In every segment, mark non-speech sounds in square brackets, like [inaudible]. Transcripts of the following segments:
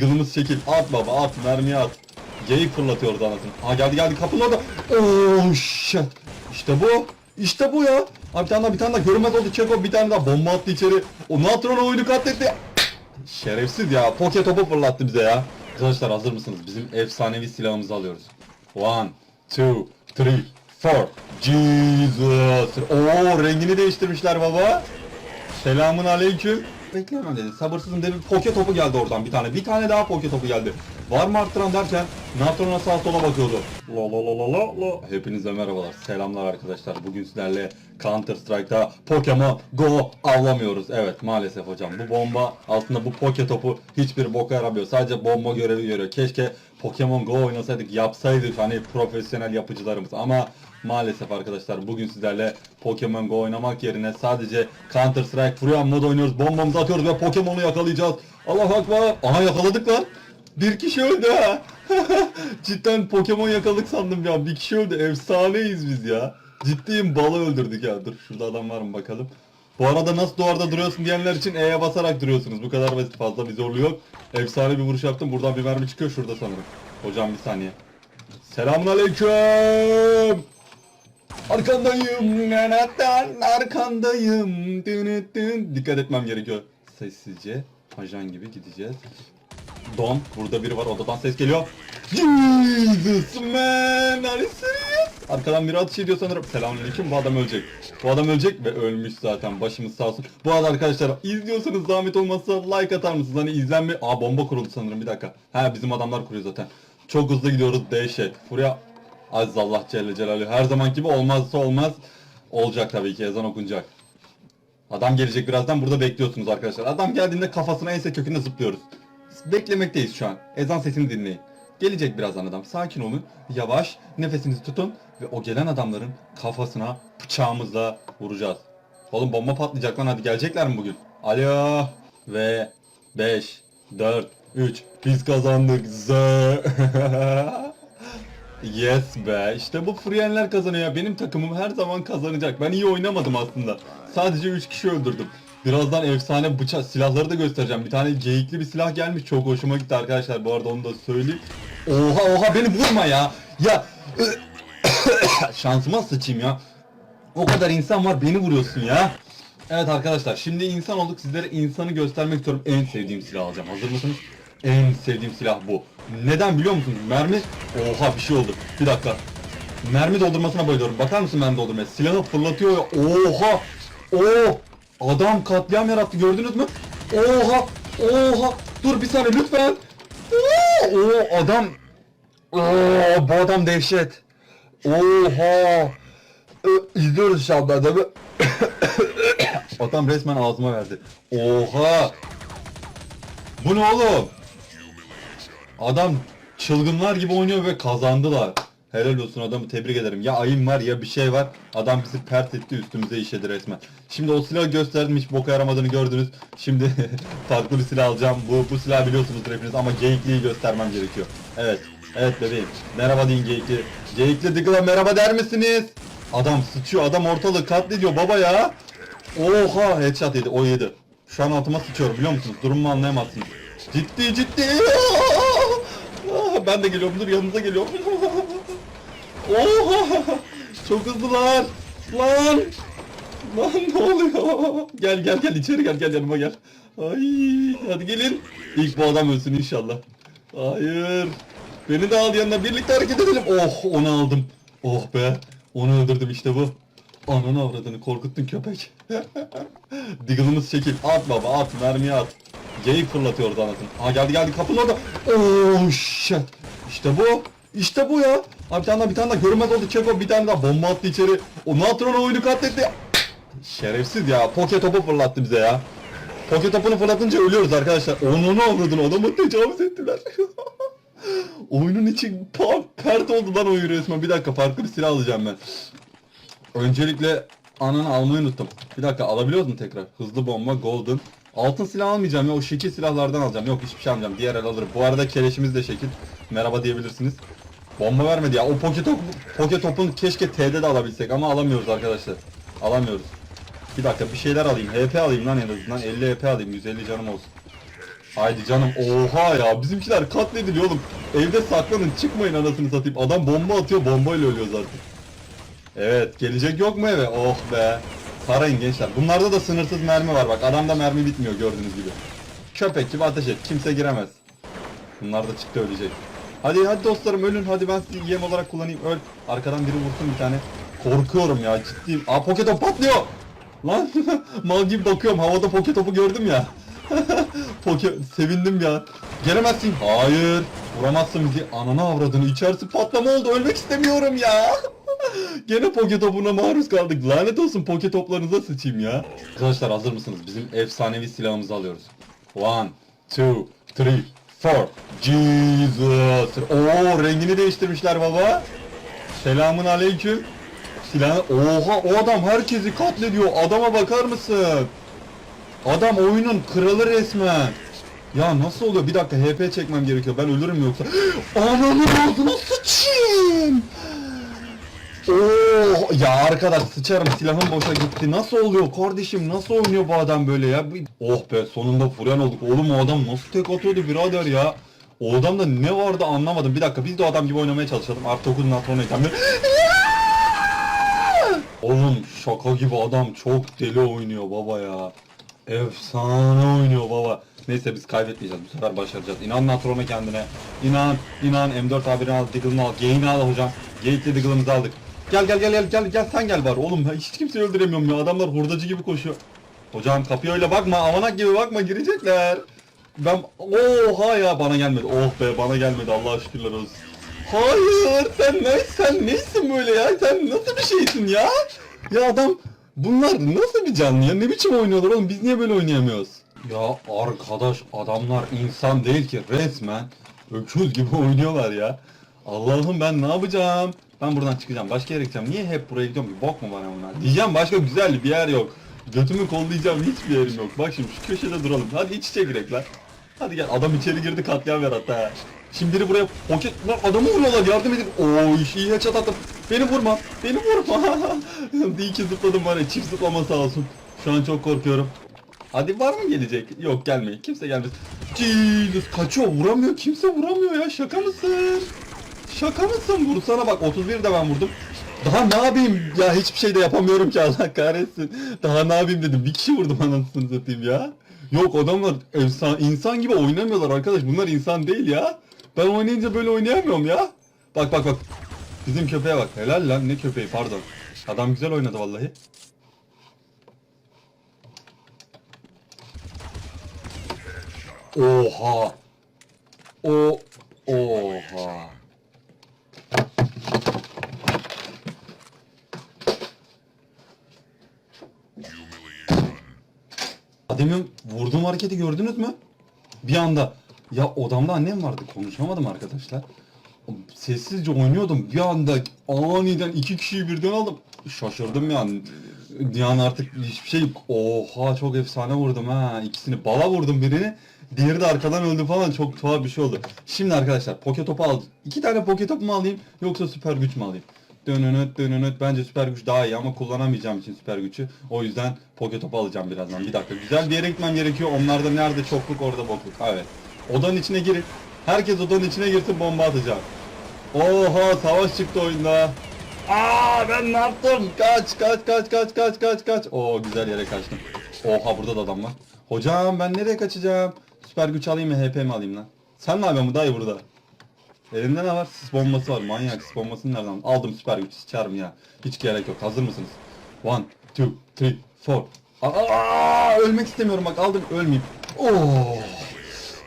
Diggle'ımız şekil. At baba at. Mermiyi at. Geyik fırlatıyoruz anasını. Ha geldi geldi kapının orada. Oh. İşte bu. İşte bu ya. Abi bir tane daha bir tane daha görünmez oldu. Çeko bir tane daha bomba attı içeri. O Natron oyunu katletti. Şerefsiz ya. Poke topu fırlattı bize ya. Arkadaşlar hazır mısınız? Bizim efsanevi silahımızı alıyoruz. One, two, three, four. Jesus. Oo rengini değiştirmişler baba. Selamun aleyküm. Beklemem dedi. Sabırsızım dedi. Poke topu geldi oradan bir tane. Bir tane daha poke topu geldi. Var mı arttıran derken Natron'a sağa sola bakıyordu. La la la la la la. Hepinize merhabalar. Selamlar arkadaşlar. Bugün sizlerle Counter Strike'da Pokemon Go avlamıyoruz. Evet maalesef hocam. Bu bomba aslında bu poke topu hiçbir boka yaramıyor. Sadece bomba görevi görüyor. Keşke Pokemon Go oynasaydık, yapsaydık hani profesyonel yapıcılarımız ama maalesef arkadaşlar bugün sizlerle Pokemon Go oynamak yerine sadece Counter Strike Fury mod oynuyoruz. Bombamızı atıyoruz ve Pokemon'u yakalayacağız. Allah akbar. Aha yakaladık lan. Bir kişi öldü ha. [laughs] Cidden Pokemon yakaladık sandım ya. Bir kişi öldü. Efsaneyiz biz ya. Ciddiyim balı öldürdük ya. Dur şurada adam var mı bakalım. Bu arada nasıl duvarda duruyorsun diyenler için E'ye basarak duruyorsunuz. Bu kadar basit fazla bir zorluğu yok. Efsane bir vuruş yaptım. Buradan bir mermi çıkıyor şurada sanırım. Hocam bir saniye. Selamun aleyküm. Arkandayım. Neneten arkandayım. Dın dın. Dikkat etmem gerekiyor. Sessizce ajan gibi gideceğiz. Don. Burada biri var. Odadan ses geliyor. Jesus man. Are you serious? Arkadan biri atış ediyor sanırım. Selamünaleyküm. Bu adam ölecek. Bu adam ölecek ve ölmüş zaten. Başımız sağ olsun. Bu arada arkadaşlar izliyorsanız zahmet olmazsa like atar mısınız? Hani izlenme... Aa bomba kuruldu sanırım. Bir dakika. Ha bizim adamlar kuruyor zaten. Çok hızlı gidiyoruz. Dehşet. Furya Aziz Allah Celle Celaluhu. Her zaman gibi olmazsa olmaz. Olacak tabii ki. Ezan okunacak. Adam gelecek birazdan burada bekliyorsunuz arkadaşlar. Adam geldiğinde kafasına ense köküne zıplıyoruz. Beklemekteyiz şu an. Ezan sesini dinleyin. Gelecek birazdan adam. Sakin olun. Yavaş nefesinizi tutun ve o gelen adamların kafasına bıçağımızla vuracağız. Oğlum bomba patlayacak lan hadi gelecekler mi bugün? Alo ve 5 4 3 biz kazandık. Zı. [laughs] Yes be. İşte bu Frienler kazanıyor. Benim takımım her zaman kazanacak. Ben iyi oynamadım aslında. Sadece 3 kişi öldürdüm. Birazdan efsane bıçak silahları da göstereceğim. Bir tane geyikli bir silah gelmiş. Çok hoşuma gitti arkadaşlar. Bu arada onu da söyleyeyim. Oha oha beni vurma ya. Ya [coughs] şansıma sıçayım ya. O kadar insan var beni vuruyorsun ya. Evet arkadaşlar şimdi insan olduk sizlere insanı göstermek istiyorum. En sevdiğim silah alacağım. Hazır mısınız? En sevdiğim silah bu. Neden biliyor musunuz? Mermi... Oha bir şey oldu. Bir dakika. Mermi doldurmasına bayılıyorum. Bakar mısın mermi doldurmaya? Silahı fırlatıyor ya. Oha! Oo! Adam katliam yarattı gördünüz mü? Oha! Oha! Dur bir saniye lütfen. Oo! Oo adam... Oo, bu adam dehşet. Oha! Ö, İzliyoruz şu anda adamı. [coughs] Adam resmen ağzıma verdi. Oha! Bu ne oğlum? Adam çılgınlar gibi oynuyor ve kazandılar. Helal olsun adamı tebrik ederim. Ya ayım var ya bir şey var. Adam bizi pert etti üstümüze işedi resmen. Şimdi o silahı gösterdim hiç boka yaramadığını gördünüz. Şimdi [laughs] farklı bir silah alacağım. Bu, bu silahı biliyorsunuzdur hepiniz ama geyikliyi göstermem gerekiyor. Evet. Evet bebeğim. Merhaba deyin geyikli. Geyikli Diggle'a merhaba der misiniz? Adam sıçıyor adam ortalığı katlediyor baba ya. Oha headshot yedi o yedi. Şu an altıma sıçıyorum biliyor musunuz? Durumumu anlayamazsınız. Ciddi ciddi. Ben de geliyorum dur yanınıza geliyorum. [laughs] Oha! Çok hızlılar. Lan! Lan ne oluyor? Gel gel gel içeri gel gel yanıma gel. Ay hadi gelin. İlk bu adam ölsün inşallah. Hayır. Beni de al yanına birlikte hareket edelim. Oh onu aldım. Oh be. Onu öldürdüm işte bu. Ananı avradını korkuttun köpek. [laughs] Diggle'ımız şekil. At baba at mermiyi at. Geyik fırlatıyordu anasını. Ha geldi geldi kapının orada. Oh shit. İşte bu. İşte bu ya. Abi bir tane daha bir tane daha görünmez oldu. Çeko bir tane daha bomba attı içeri. O Natron oyunu katletti. Şerefsiz ya. Poke topu fırlattı bize ya. Poke topunu fırlatınca ölüyoruz arkadaşlar. Onu ne avradın adamı tecavüz ettiler. [laughs] Oyunun içi pa pert oldu lan oyun resmen. Bir dakika farklı bir silah alacağım ben. Öncelikle ananı almayı unuttum. Bir dakika alabiliyoruz mu tekrar? Hızlı bomba, golden. Altın silah almayacağım ya o şekil silahlardan alacağım. Yok hiçbir şey almayacağım. Diğer el alırım. Bu arada keleşimiz de şekil. Merhaba diyebilirsiniz. Bomba vermedi ya. O poke, top, poke topun keşke T'de de alabilsek ama alamıyoruz arkadaşlar. Alamıyoruz. Bir dakika bir şeyler alayım. HP alayım lan en azından. 50 HP alayım. 150 canım olsun. Haydi canım oha ya bizimkiler katlediliyor oğlum. Evde saklanın çıkmayın anasını satayım. Adam bomba atıyor bombayla ölüyor zaten. Evet gelecek yok mu eve? Oh be. Sarayın gençler. Bunlarda da sınırsız mermi var bak. Adamda mermi bitmiyor gördüğünüz gibi. Köpek gibi ateş et. Kimse giremez. Bunlar da çıktı ölecek. Hadi hadi dostlarım ölün. Hadi ben sizi yem olarak kullanayım. Öl. Arkadan biri vursun bir tane. Korkuyorum ya ciddiyim. Aa poketo patlıyor. Lan [laughs] mal gibi bakıyorum. Havada poketopu gördüm ya. [laughs] Poke sevindim ya. Gelemezsin. Hayır. Vuramazsın bizi. Ananı avradını. İçerisi patlama oldu. Ölmek istemiyorum ya. [laughs] Gene poke topuna maruz kaldık. Lanet olsun poke toplarınıza sıçayım ya. Arkadaşlar hazır mısınız? Bizim efsanevi silahımızı alıyoruz. One, two, three, four. Jesus. Oo rengini değiştirmişler baba. Selamun aleyküm. Silah... Oha o adam herkesi katlediyor. Adama bakar mısın? Adam oyunun kralı resmen. Ya nasıl oluyor? Bir dakika HP çekmem gerekiyor. Ben ölürüm yoksa. [gasps] Ananı ağzına sıçayım. Oo ya arkadaş sıçarım silahım boşa gitti. Nasıl oluyor kardeşim? Nasıl oynuyor bu adam böyle ya? Oh be sonunda furen olduk. Oğlum o adam nasıl tek atıyordu birader ya? O adamda ne vardı anlamadım. Bir dakika biz de o adam gibi oynamaya çalışalım. Artı 9 natron ekranı. Oğlum şaka gibi adam çok deli oynuyor baba ya. Efsane oynuyor baba. Neyse biz kaybetmeyeceğiz. Bu sefer başaracağız. İnan Natron'a kendine. İnan, inan. M4 abini al, Diggle'ını al. Gain'i al hocam. Gate'li Diggle'ımızı aldık. Gel gel gel gel gel gel sen gel bari. Oğlum hiç kimseyi öldüremiyorum ya. Adamlar hurdacı gibi koşuyor. Hocam kapıya öyle bakma. Avanak gibi bakma girecekler. Ben oha ya bana gelmedi. Oh be bana gelmedi. Allah'a şükürler olsun. Hayır sen ne sen neysin böyle ya? Sen nasıl bir şeysin ya? Ya adam bunlar nasıl bir canlı ya? Ne biçim oynuyorlar oğlum? Biz niye böyle oynayamıyoruz? Ya arkadaş adamlar insan değil ki resmen öküz gibi [laughs] oynuyorlar ya. Allah'ım ben ne yapacağım? Ben buradan çıkacağım. Başka yere gideceğim. Niye hep buraya gidiyorum ki? Bok mu bana bunlar? Diyeceğim başka güzel bir yer yok. Götümü kollayacağım hiçbir yerim yok. Bak şimdi şu köşede duralım. Hadi iç içe girek lan. Hadi gel adam içeri girdi katliam ver hatta. Şimdi biri buraya poket lan adamı vuruyorlar yardım edin. Oo iyi headshot. Beni vurma. Beni vurma. [laughs] İyi ki zıpladım var ya çift zıplama sağ olsun. Şu an çok korkuyorum. Hadi var mı gelecek? Yok gelmeyin. Kimse gelmez. Jesus kaçıyor vuramıyor. Kimse vuramıyor ya. Şaka mısın? Şaka mısın? Vursana bak 31 de ben vurdum. Daha ne yapayım? Ya hiçbir şey de yapamıyorum ki Allah kahretsin. Daha ne yapayım dedim. Bir kişi vurdum anasını satayım ya. Yok adamlar insan, insan gibi oynamıyorlar arkadaş. Bunlar insan değil ya. Ben oynayınca böyle oynayamıyorum ya. Bak bak bak. Bizim köpeğe bak. Helal lan ne köpeği pardon. Adam güzel oynadı vallahi. Oha. O oha. Demin vurduğum hareketi gördünüz mü? Bir anda. Ya odamda annem vardı konuşamadım arkadaşlar. Sessizce oynuyordum. Bir anda aniden iki kişiyi birden aldım. Şaşırdım yani. Yani artık hiçbir şey. Oha çok efsane vurdum ha. İkisini bala vurdum birini. Diğeri de arkadan öldü falan. Çok tuhaf bir şey oldu. Şimdi arkadaşlar poke topu aldım. İki tane poke top mu alayım yoksa süper güç mü alayım? Dönönöt dönönöt bence süper güç daha iyi ama kullanamayacağım için süper gücü. O yüzden poke topu alacağım birazdan. Bir dakika güzel bir yere gitmem gerekiyor. Onlarda nerede çokluk orada bokluk. Evet. Odanın içine girin. Herkes odanın içine girsin bomba atacağım. Oha savaş çıktı oyunda. Aa ben ne yaptım? Kaç kaç kaç kaç kaç kaç kaç. Oo güzel yere kaçtım. Oha burada da adam var. Hocam ben nereye kaçacağım? Süper güç alayım mı HP mi alayım lan? Sen ne yapıyorsun bu dayı burada? Elinde ne var? Sis bombası var. Manyak sis bombasını nereden? Aldım süper güç. Sıçarım ya. Hiç gerek yok. Hazır mısınız? One, two, three, four. Aa, ölmek istemiyorum bak aldım ölmeyeyim. Oh.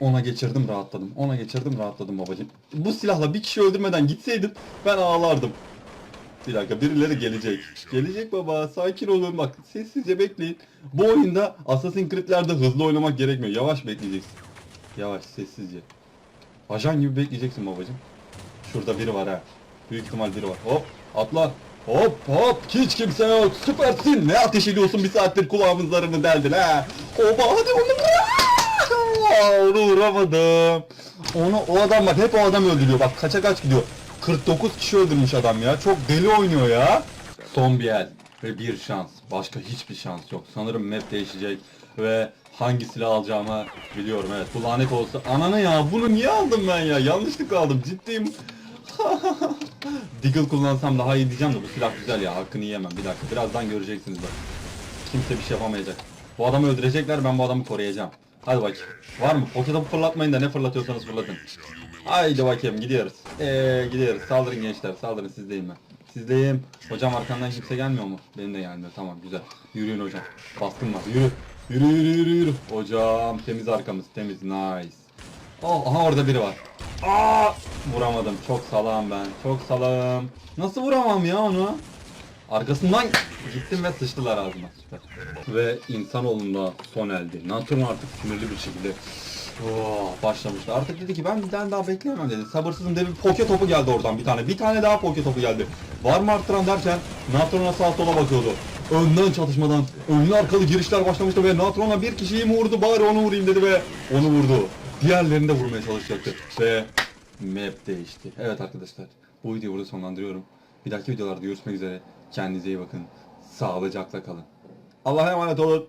Ona geçirdim rahatladım. Ona geçirdim rahatladım babacığım. Bu silahla bir kişi öldürmeden gitseydim ben ağlardım. Bir dakika birileri gelecek. Gelecek baba sakin olun bak sessizce bekleyin. Bu oyunda Assassin's Creed'lerde hızlı oynamak gerekmiyor. Yavaş bekleyeceksin. Yavaş sessizce. Ajan gibi bekleyeceksin babacığım. Şurada biri var ha. Büyük ihtimal biri var. Hop atla. Hop hop hiç kimse yok. Süpersin. Ne ateş ediyorsun bir saattir kulağımın zarını deldin ha. Oba hadi onu onu vuramadım. Onu o adam bak hep o adam öldürüyor. Bak kaça kaç gidiyor. 49 kişi öldürmüş adam ya. Çok deli oynuyor ya. Son bir el ve bir şans. Başka hiçbir şans yok. Sanırım map değişecek ve hangi silah alacağımı biliyorum evet. Bu lanet olsa. Ananı ya bunu niye aldım ben ya? Yanlışlıkla aldım ciddiyim. [laughs] Deagle kullansam daha iyi diyeceğim de bu silah güzel ya hakkını yiyemem. Bir dakika birazdan göreceksiniz bak. Kimse bir şey yapamayacak. Bu adamı öldürecekler ben bu adamı koruyacağım. Hadi bakayım. Var mı? Poke fırlatmayın da ne fırlatıyorsanız fırlatın. Haydi bakayım gidiyoruz. Eee gidiyoruz. Saldırın gençler saldırın sizdeyim ben. Sizdeyim. Hocam arkandan kimse gelmiyor mu? Benim de gelmiyor. Tamam güzel. Yürüyün hocam. Baskın var. Yürü. Yürü yürü yürü yürü. Hocam temiz arkamız temiz. Nice. Oh, aha orada biri var. Aa! Vuramadım. Çok salağım ben. Çok salağım. Nasıl vuramam ya onu? Arkasından gittim ve sıçtılar ağzıma. Süper. Ve insanoğlunda son eldi. Natron artık sinirli bir şekilde oh, başlamıştı. Artık dedi ki ben bir tane daha bekleyemem dedi. Sabırsızım dedi. Poke topu geldi oradan bir tane. Bir tane daha poke topu geldi. Var mı arttıran derken Natron'a sağ sola bakıyordu. Önden çatışmadan önlü arkalı girişler başlamıştı ve Natron'a bir kişiyi mi vurdu bari onu vurayım dedi ve onu vurdu. Diğerlerini de vurmaya çalışacaktı. Ve map değişti. Evet arkadaşlar bu videoyu burada sonlandırıyorum. Bir dahaki videolarda görüşmek üzere. Kendinize iyi bakın. Sağlıcakla kalın. Allah'a emanet olun.